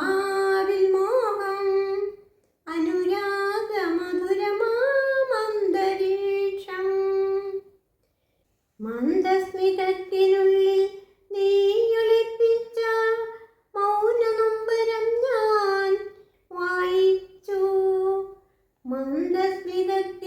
ആത്മാവിൽ മോഹം അനുരാഗ മധുരമാന്തരീക്ഷം മന്ദസ്മിതത്തിനുള്ളിൽ നീയൊളിപ്പിച്ച മൗനനൊമ്പരം ഞാൻ വായിച്ചു. മന്ദസ്മിതത്തിൽ